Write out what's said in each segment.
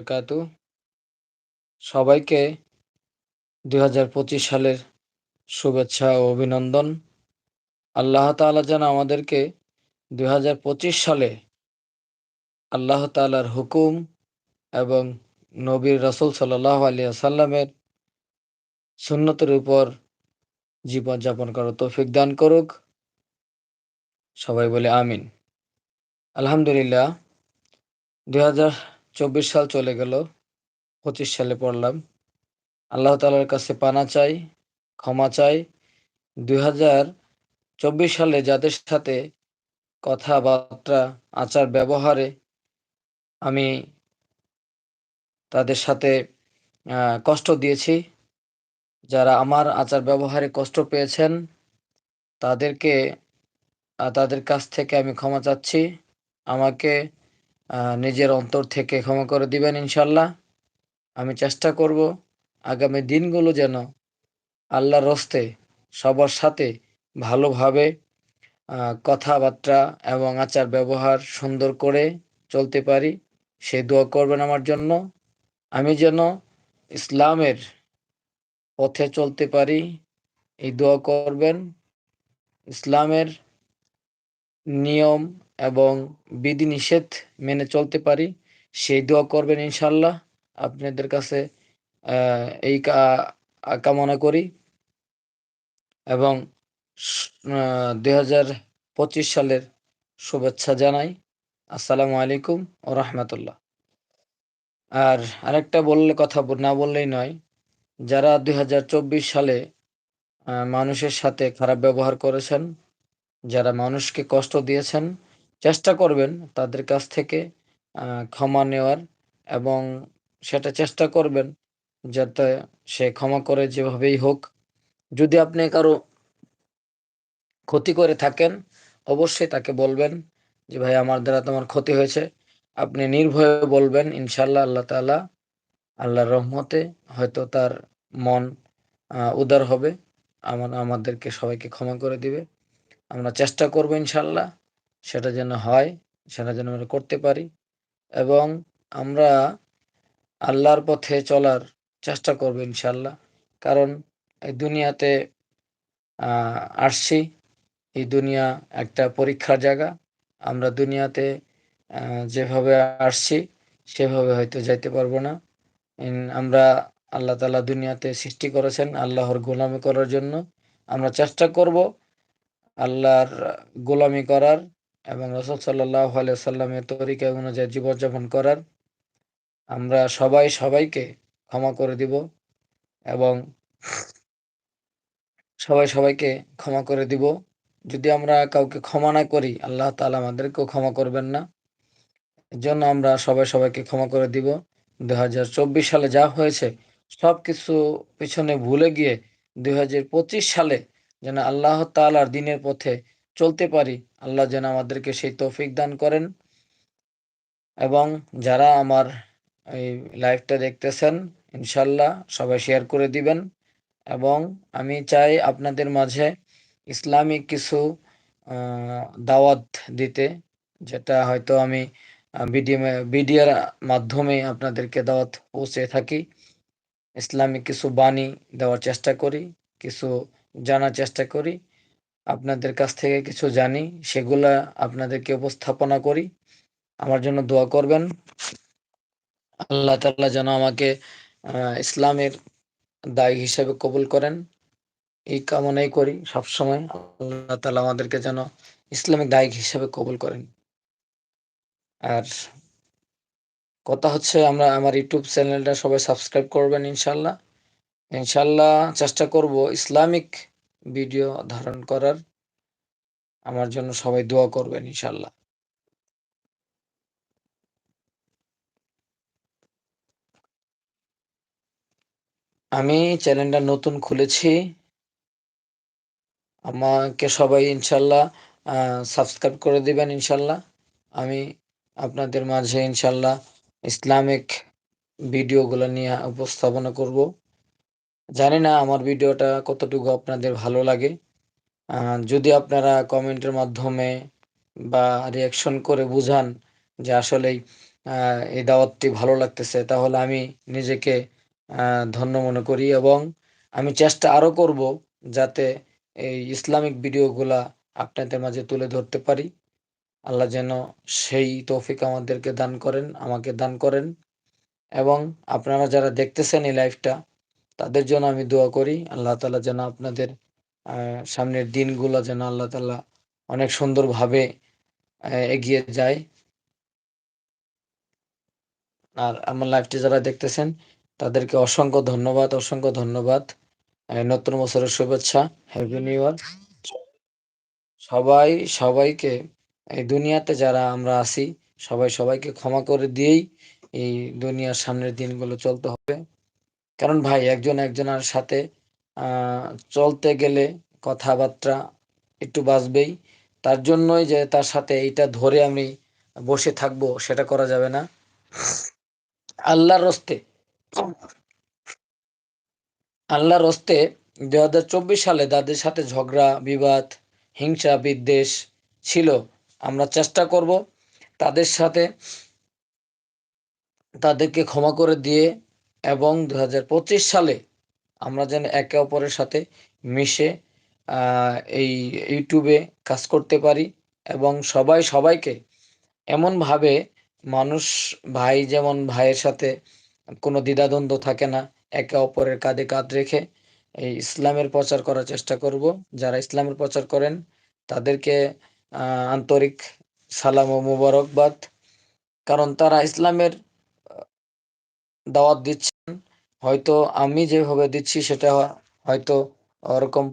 বারাকাতু সবাইকে দুই সালের শুভেচ্ছা ও অভিনন্দন। আল্লাহ তাআলা যেন আমাদেরকে দুই সালে আল্লাহ তাআলার হুকুম এবং নবীর রসুল সাল্লাহ আলিয়া সাল্লামের সুন্নতের উপর জীবনযাপন করার তৌফিক দান করুক। সবাই বলে আমিন। আলহামদুলিল্লাহ, দুই চব্বিশ সাল চলে গেল, পঁচিশ সালে পড়লাম। আল্লাহ তালার কাছে পানা চাই, ক্ষমা চাই। দুই চব্বিশ সালে যাদের সাথে কথাবার্তা, আচার ব্যবহারে আমি তাদের সাথে কষ্ট দিয়েছি, যারা আমার আচার ব্যবহারে কষ্ট পেয়েছেন, তাদেরকে, তাদের কাছ থেকে আমি ক্ষমা চাচ্ছি। আমাকে নিজের অন্তর থেকে ক্ষমা করে দিবেন ইনশাল্লাহ। আমি চেষ্টা করব আগামী দিনগুলো যেন আল্লাহর রস্তে সবার সাথে ভালোভাবে কথাবার্তা এবং আচার ব্যবহার সুন্দর করে চলতে পারি। সে দোয়া করবেন আমার জন্য। আমি যেন ইসলামের পথে চলতে পারি, এই দোয়া করবেন। ইসলামের নিয়ম এবং বিধিনিষেধ মেনে চলতে পারি, সেই দোয়া করবেন ইনশাল্লাহ আপনাদের কাছে এই কামনা করি। এবং দুই সালের শুভেচ্ছা জানাই। আসসালামু আলাইকুম ও রহমতুল্লাহ। আর আরেকটা বললে কথা না বললেই নয়, যারা দুই হাজার চব্বিশ সালে মানুষের সাথে খারাপ ব্যবহার করেছেন, যারা মানুষকে কষ্ট দিয়েছেন চেষ্টা করবেন তাদের কাছ থেকে ক্ষমা নেওয়ার এবং সেটা চেষ্টা করবেন যাতে সে ক্ষমা করে যেভাবেই হোক। যদি আপনি কারও ক্ষতি করে থাকেন, অবশ্যই তাকে বলবেন যে, ভাই, আমার দ্বারা তোমার ক্ষতি হয়েছে। আপনি নির্ভয়ে বলবেন ইনশাল্লাহ আল্লাহ তালা আল্লাহর রহমতে হয়তো তার মন উদার হবে। আমার আমাদেরকে সবাইকে ক্ষমা করে দিবে। আমরা চেষ্টা করব ইনশাল্লাহ সেটা যেন হয়, সেটা যেন আমরা করতে পারি এবং আমরা আল্লাহর পথে চলার চেষ্টা করব ইনশাল্লাহ কারণ এই দুনিয়াতে আসছি, এই দুনিয়া একটা পরীক্ষার জায়গা। আমরা দুনিয়াতে যেভাবে আসছি, সেভাবে হয়তো যাইতে পারব না। আমরা আল্লাহ তালা দুনিয়াতে সৃষ্টি করেছেন আল্লাহর গোলামি করার জন্য। আমরা চেষ্টা করব আল্লাহর গোলামি করার এবং রসদ সাল্লাহ সাল্লামের তরিকা অনুযায়ী জীবনযাপন করার আমরা সবাই সবাইকে ক্ষমা করে দিব এবং সবাই সবাইকে ক্ষমা করে দিব। যদি আমরা কাউকে ক্ষমা না করি, আল্লাহ তালা আমাদেরকেও ক্ষমা করবেন না। এর জন্য আমরা সবাই সবাইকে ক্ষমা করে দিব। দুই হাজার চব্বিশ সালে যা হয়েছে সব কিছু পিছনে ভুলে গিয়ে দুই হাজার পঁচিশ সালে যেন আল্লাহ তালার দিনের পথে চলতে পারি। আল্লাহ যেন আমাদেরকে সেই তৌফিক দান করেন। এবং যারা আমার এই লাইভটা দেখতেছেন, ইনশাল্লাহ সবাই শেয়ার করে দিবেন। এবং আমি চাই আপনাদের মাঝে ইসলামিক কিছু দাওয়াত দিতে, যেটা হয়তো আমি ভিডিও ভিডিওর মাধ্যমে আপনাদেরকে দাওয়াত পৌঁছে থাকি। ইসলামিক কিছু বাণী দেওয়ার চেষ্টা করি, কিছু জানার চেষ্টা করি। আপনাদের কাছ থেকে কিছু জানি, সেগুলা আপনাদেরকে উপস্থাপনা করি। আমার জন্য দোয়া করবেন। আল্লাহ তাল্লাহ যেন আমাকে ইসলামের দায়ী হিসেবে কবুল করেন। এই কামনাই করি সবসময়। আল্লাহ তালা আমাদেরকে যেন ইসলামিক দায়িক হিসেবে কবুল করেন। আর কথা হচ্ছে, আমরা আমার ইউটিউব চ্যানেলটা সবাই সাবস্ক্রাইব করবেন ইনশাল্লাহ ইনশাল্লাহ চেষ্টা করব ইসলামিক ভিডিও ধারণ করার, আমার জন্য সবাই দোয়া করবেন ইনশাল্লাহ আমি চ্যানেলটা নতুন খুলেছি, আমাকে সবাই ইনশাল্লাহ সাবস্ক্রাইব করে দিবেন ইনশাল্লাহ আমি আপনাদের মাঝে ইনশাল্লাহ ইসলামিক ভিডিওগুলো নিয়ে উপস্থাপনা করব। জানি না আমার ভিডিওটা কতটুকু আপনাদের ভালো লাগে। যদি আপনারা কমেন্টের মাধ্যমে বা রিয়াকশন করে বুঝান যে আসলেই এই দাওয়াতটি ভালো লাগতেছে, তাহলে আমি নিজেকে ধন্য মনে করি এবং আমি চেষ্টা আরও করব যাতে এই ইসলামিক ভিডিওগুলা আপনাদের মাঝে তুলে ধরতে পারি। আল্লাহ যেন সেই তৌফিক আমাদেরকে দান করেন, আমাকে দান করেন এবং আপনারা যারা দেখতেছেন এই লাইফটা তাদের জন্য আমি দোয়া করি। আল্লাহ তালা যেন আপনাদের সামনের দিনগুলো যেন আল্লাহ তালা অনেক সুন্দরভাবে এগিয়ে যায়। আর আমার লাইফটি যারা দেখতেছেন, তাদেরকে অসংখ্য ধন্যবাদ অসংখ্য ধন্যবাদ। নতুন বছরের শুভেচ্ছা। হ্যাপি নিউ ইয়ার সবাই, সবাইকে, এই দুনিয়াতে যারা আমরা আছি, সবাই সবাইকে ক্ষমা করে দিয়েই এই দুনিয়ার সামনের দিনগুলো চলতে হবে। কারণ ভাই একজন একজনের সাথে চলতে গেলে কথাবার্তা একটু বাঁচবেই তার জন্যই যে তার সাথে এইটা ধরে আমি বসে থাকব সেটা করা যাবে না। আল্লাহর রস্তে আল্লাহর রস্তে দু হাজার চব্বিশ সালে তাদের সাথে ঝগড়া, বিবাদ, হিংসা, বিদ্বেষ ছিল। আমরা চেষ্টা করব তাদের সাথে তাদেরকে ক্ষমা করে দিয়ে এবং দুহাজার পঁচিশ সালে আমরা যেন একে অপরের সাথে মিশে এই ইউটিউবে কাজ করতে পারি এবং সবাই সবাইকে এমনভাবে মানুষ, ভাই যেমন ভাইয়ের সাথে কোনো দ্বিধাদ্বন্দ্ব থাকে না, একে অপরের কাঁধে কাঁধ রেখে এই ইসলামের প্রচার করার চেষ্টা করব। যারা ইসলামের প্রচার করেন, তাদেরকে আন্তরিক সালাম ও মুবারকবাদ। কারণ তারা ইসলামের দাওয়াত দিচ্ছেন হয়তো আমি যেভাবে দিচ্ছি সেটা হয়তো ওরকম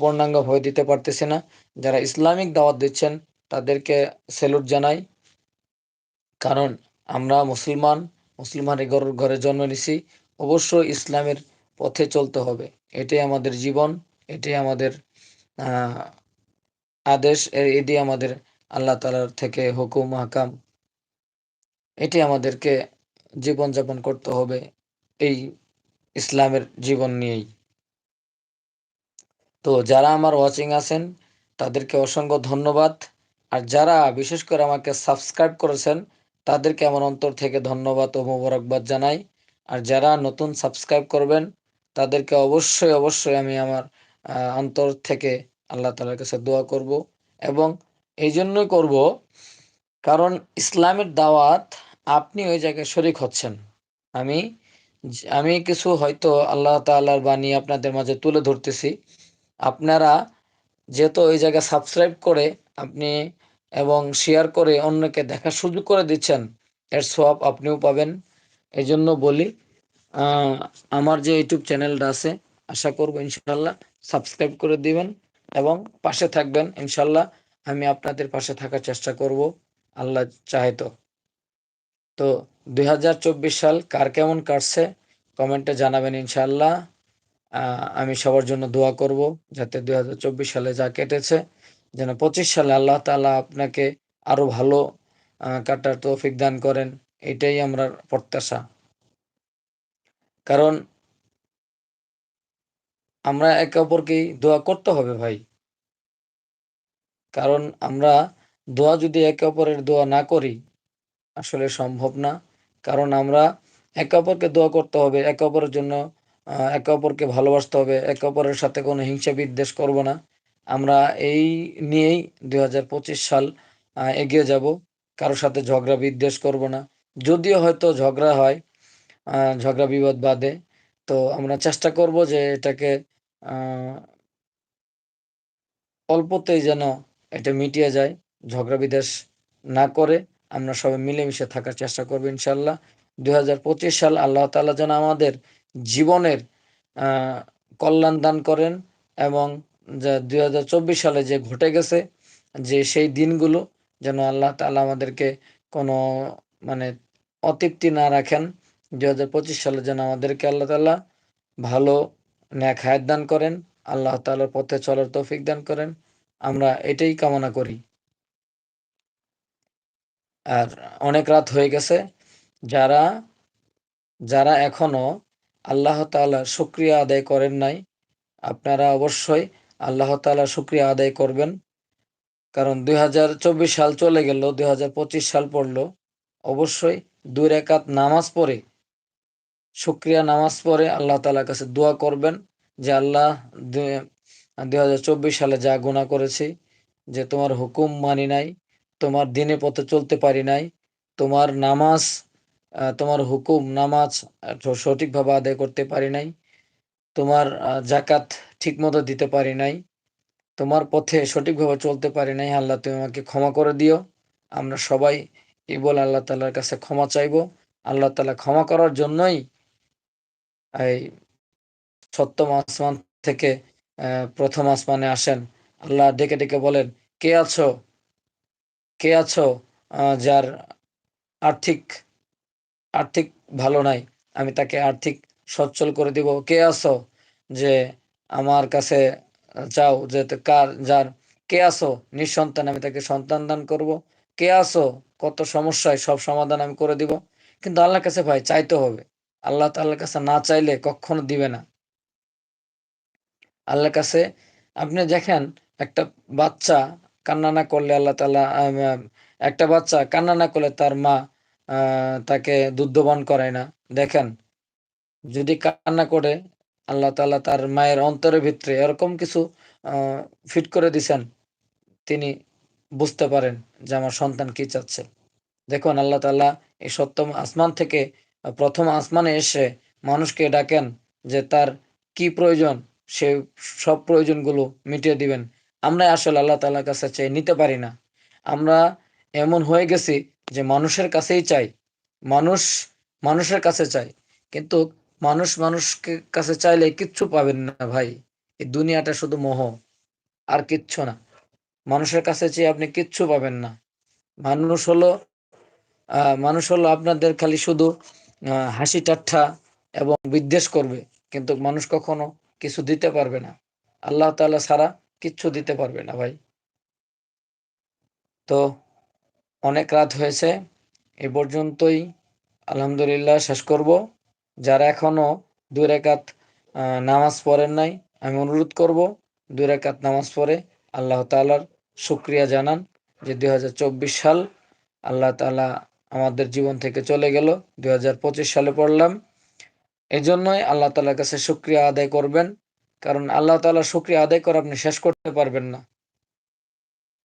পূর্ণাঙ্গ ভয় দিতে পারতেছি না। যারা ইসলামিক দাওয়াত দিচ্ছেন, তাদেরকে সেলুট জানাই। কারণ আমরা মুসলমান মুসলমানের ঘরে জন্ম নিছি, অবশ্যই ইসলামের পথে চলতে হবে। এটাই আমাদের জীবন, এটাই আমাদের আদেশ, এটি আমাদের আল্লাহ তালার থেকে হুকুম হাকাম এটি আমাদেরকে জীবনযাপন করতে হবে। এই ইসলামের জীবন নিয়েই। তো যারা আমার ওয়াচিং আছেন, তাদেরকে অসংখ্য ধন্যবাদ। আর যারা বিশেষ করে আমাকে সাবস্ক্রাইব করেছেন, তাদেরকে আমার অন্তর থেকে ধন্যবাদ ও মোবারকবাদ জানাই। আর যারা নতুন সাবস্ক্রাইব করবেন, তাদেরকে অবশ্যই অবশ্যই আমি আমার অন্তর থেকে আল্লাহ তালার কাছে দোয়া করব এবং এই জন্যই করব কারণ ইসলামের দাওয়াত আপনি ওই জায়গায় শরিক হচ্ছেন। আমি আমি কিছু হয়তো আল্লাহ তাল্লাহর বাণী আপনাদের মাঝে তুলে ধরতেছি। আপনারা যেহেতু ওই জায়গায় সাবস্ক্রাইব করে আপনি এবং শেয়ার করে অন্যকে দেখার সুযোগ করে দিচ্ছেন, এর সব আপনিও পাবেন। এই জন্য বলি আমার যে ইউটিউব চ্যানেলটা আছে, আশা করব ইনশাল্লাহ সাবস্ক্রাইব করে দিবেন এবং পাশে থাকবেন। ইনশাল্লাহ আমি আপনাদের পাশে থাকার চেষ্টা করব, আল্লাহ চাহে তো। তো দুই হাজার চব্বিশ সাল কার কেমন কাটছে? কমেন্টে জানাবেন ইনশাল্লাহ আমি সবার জন্য দোয়া করব যাতে দুই হাজার চব্বিশ সালে যা কেটেছে, যেন পঁচিশ সালে আল্লাহ তালা আপনাকে আরও ভালো কাটার তৌফিক দান করেন। এটাই আমরা প্রত্যাশা। কারণ আমরা একে অপরকেই দোয়া করতে হবে ভাই। কারণ আমরা দোয়া যদি একে অপরের দোয়া না করি, আসলে সম্ভব না। কারণ আমরা একে অপরকে দোয়া করতে হবে, একে অপরের জন্য একে অপরকে ভালোবাসতে হবে, একে অপরের সাথে কোনো হিংসা বিদ্বেষ করব না। আমরা এই নিয়েই দু হাজার পঁচিশ সাল এগিয়ে যাব, কারোর সাথে ঝগড়া বিদ্বেষ করব না। যদিও হয়তো ঝগড়া হয় ঝগড়া বিবাদ বাদে, তো আমরা চেষ্টা করব যে এটাকে অল্পতেই যেন এটা মিটিয়ে যায়, ঝগড়া বিদেশ না করে। আমরা সবাই মিলেমিশে থাকার চেষ্টা করব ইনশাল্লাহ। দু হাজার পঁচিশ সাল আল্লাহ তালা যেন আমাদের জীবনের কল্যাণ দান করেন এবং দুই সালে যে ঘটে গেছে, যে সেই দিনগুলো যেন আল্লাহ তালা আমাদেরকে কোনো মানে অতৃপ্তি না রাখেন। দু হাজার পঁচিশ সালে যেন আমাদেরকে আল্লাহ তালা ভালো ন্যাক হায়াত দান করেন, আল্লাহ তালার পথে চলার তৌফিক দান করেন। আমরা এটাই কামনা করি। আর অনেক রাত হয়ে গেছে। যারা যারা এখনও আল্লাহ তালা শুক্রিয়া আদায় করেন নাই, আপনারা অবশ্যই আল্লাহ তালা শুক্রিয়া আদায় করবেন। কারণ দুই হাজার চব্বিশ সাল চলে গেল, দুই হাজার পঁচিশ সাল পড়ল। অবশ্যই দুই রেখাত নামাজ পড়ে, শুক্রিয়া নামাজ পড়ে আল্লাহ তালার কাছে দোয়া করবেন যে, আল্লাহ, দুই হাজার চব্বিশ সালে যা গুণা করেছি, যে তোমার হুকুম মানি নাই তোমার দিনে পথে চলতে পারি নাই। তোমার নামাজ তোমার হুকুম, নামাজ সঠিকভাবে আদায় করতে পারি নাই। তোমার জাকাত ঠিকমতো দিতে পারি নাই। তোমার পথে সঠিকভাবে চলতে পারি নাই। আল্লাহ, তুমি আমাকে ক্ষমা করে দিও। আমরা সবাই এই বলে আল্লাহ তালার কাছে ক্ষমা চাইব। আল্লাহ তালা ক্ষমা করার জন্যই এই সপ্তম আসমান থেকে প্রথম আসমানে আসেন। আল্লাহ ডেকে ডেকে বলেন, কে আছো? কে আছো? যার আর্থিক আর্থিক ভালো নাই, আমি তাকে আর্থিক সচ্ছল করে দিব। কে আছো? যে আমার কাছে চাও যে কার, যার কে আসো নিঃসন্তান, আমি তাকে সন্তান দান করব। কে আসো কত সমস্যায়, সব সমাধান আমি করে দিব। কিন্তু আল্লাহর কাছে ভাই, চাইতে হবে। আল্লাহ তাল্লাহর কাছে না চাইলে কখনো দিবে না। আল্লাহর কাছে, আপনি দেখেন একটা বাচ্চা কান্না না করলে আল্লাহ তালা একটা বাচ্চা কান্না না করলে তার মা তাকে দুধবান করায় না। দেখেন, যদি কান্না করে আল্লাহ তালা তার মায়ের অন্তরের ভিতরে এরকম কিছু ফিট করে দিছেন, তিনি বুঝতে পারেন যে আমার সন্তান কি চাচ্ছে। দেখুন, আল্লাহ তাল্লাহ এই সপ্তম আসমান থেকে প্রথম আসমানে এসে মানুষকে ডাকেন যে তার কি প্রয়োজন, সে সব প্রয়োজনগুলো মিটিয়ে দিবেন। আমরা আসলে আল্লাহ তাল্লার কাছে চেয়ে নিতে পারি না। আমরা এমন হয়ে গেছি যে মানুষের কাছেই চাই, মানুষ মানুষের কাছে চাই, কিন্তু মানুষ মানুষকে কাছে চাইলে কিচ্ছু পাবেন না ভাই। এই দুনিয়াটা শুধু মোহ, আর কিচ্ছু না। মানুষের কাছে চেয়ে আপনি কিচ্ছু পাবেন না। মানুষ হলো মানুষ হলো আপনাদের খালি শুধু হাসি ঠাট্টা এবং বিদ্বেষ করবে, কিন্তু মানুষ কখনো কিছু দিতে পারবে না। আল্লাহ তাল্লাহ ছাড়া কিচ্ছু দিতে পারবে না ভাই। তো অনেক রাত হয়েছে, এ পর্যন্তই। আলহামদুলিল্লাহ, শেষ করব। যারা এখনও দুই রেখাত নামাজ পড়েন নাই, আমি অনুরোধ করব, দুই রেখাত নামাজ পড়ে আল্লাহ তালার শুক্রিয়া জানান যে দু হাজার চব্বিশ সাল আল্লাহ তালা আমাদের জীবন থেকে চলে গেল। দুই হাজার পঁচিশ সালে পড়লাম। এজন্যই জন্যই আল্লাহ তালার কাছে শুক্রিয়া আদায় করবেন। কারণ আল্লাহ তালার শুক্রিয়া আদায় করে আপনি শেষ করতে পারবেন না।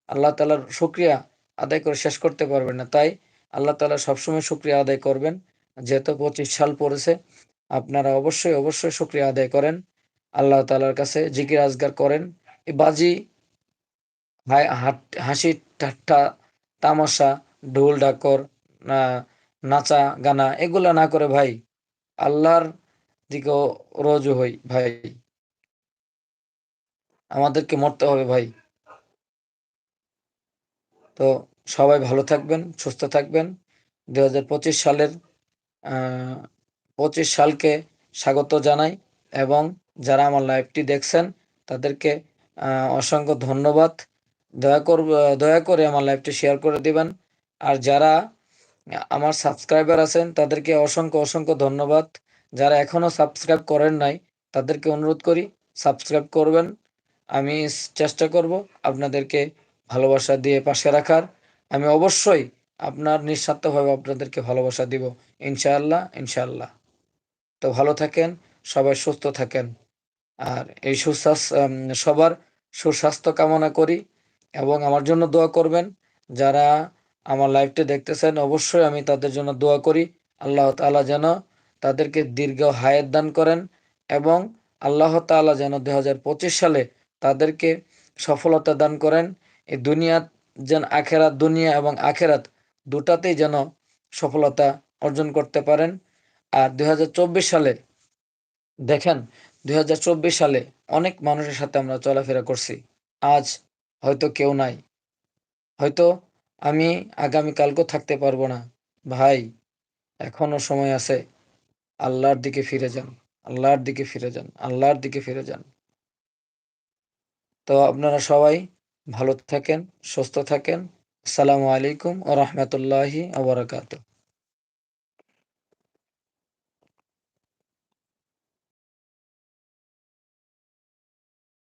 আল্লাহ তালার শুক্রিয়া আদায় করে শেষ করতে পারবেন না। তাই আল্লাহ তালা সবসময় শুক্রিয়া আদায় করবেন। যেহেতু পঁচিশ সাল পড়েছে, আপনারা অবশ্যই অবশ্যই শুক্রিয়া আদায় করেন। আল্লাহ তালার কাছে জিকির আজগার করেন। এই বাজি হাসি, ঠাট্টা, তামাশা, ঢোল, ডাকর নাচা, গানা, এগুলা না করে ভাই, আল্লাহর দিকেও রজু হই ভাই। আমাদেরকে মরতে হবে ভাই। তো সবাই ভালো থাকবেন, সুস্থ থাকবেন। দু হাজার পঁচিশ সালের পঁচিশ সালকে স্বাগত জানাই এবং যারা আমার লাইভটি দেখছেন, তাদেরকে অসংখ্য ধন্যবাদ। দয়া কর দয়া করে আমার লাইভটি শেয়ার করে দিবেন। আর যারা আমার সাবস্ক্রাইবার আছেন, তাদেরকে অসংখ্য অসংখ্য ধন্যবাদ। যারা এখনও সাবস্ক্রাইব করেন নাই, তাদেরকে অনুরোধ করি সাবস্ক্রাইব করবেন। আমি চেষ্টা করব আপনাদেরকে ভালোবাসা দিয়ে পাশে রাখার। আমি অবশ্যই আপনার নিঃস্বার্থভাবে আপনাদেরকে ভালোবাসা দিব, ইনশাআল্লাহ ইনশাআল্লাহ। তো ভালো থাকেন, সবাই সুস্থ থাকেন। আর এই সুস্বাস্থ্য সবার সুস্বাস্থ্য কামনা করি এবং আমার জন্য দোয়া করবেন। যারা আমার লাইভটি দেখতেছেন, অবশ্যই আমি তাদের জন্য দোয়া করি। আল্লাহ তালা যেন তাদেরকে দীর্ঘ হায়াত দান করেন এবং আল্লাহ তালা যেন দু হাজার পঁচিশ সালে তাদেরকে সফলতা দান করেন। এই দুনিয়া যেন আখেরাত দুনিয়া এবং আখেরাত দুটাতেই যেন সফলতা অর্জন করতে পারেন। আর দু হাজার চব্বিশ সালে দেখেন দু হাজার চব্বিশ সালে অনেক মানুষের সাথে আমরা চলাফেরা করছি। আজ হয়তো কেউ নাই। হয়তো আমি আগামী কালকেও থাকতে পারব না। ভাই, এখনও সময় আছে। আল্লাহর দিকে ফিরে যান। আল্লাহর দিকে ফিরে যান। আল্লাহর দিকে ফিরে যান। তো আপনারা সবাই ভালো থাকেন সুস্থ থাকেন। আসসালামু আলাইকুম ও রহমতুল্লাহি আবরাকাত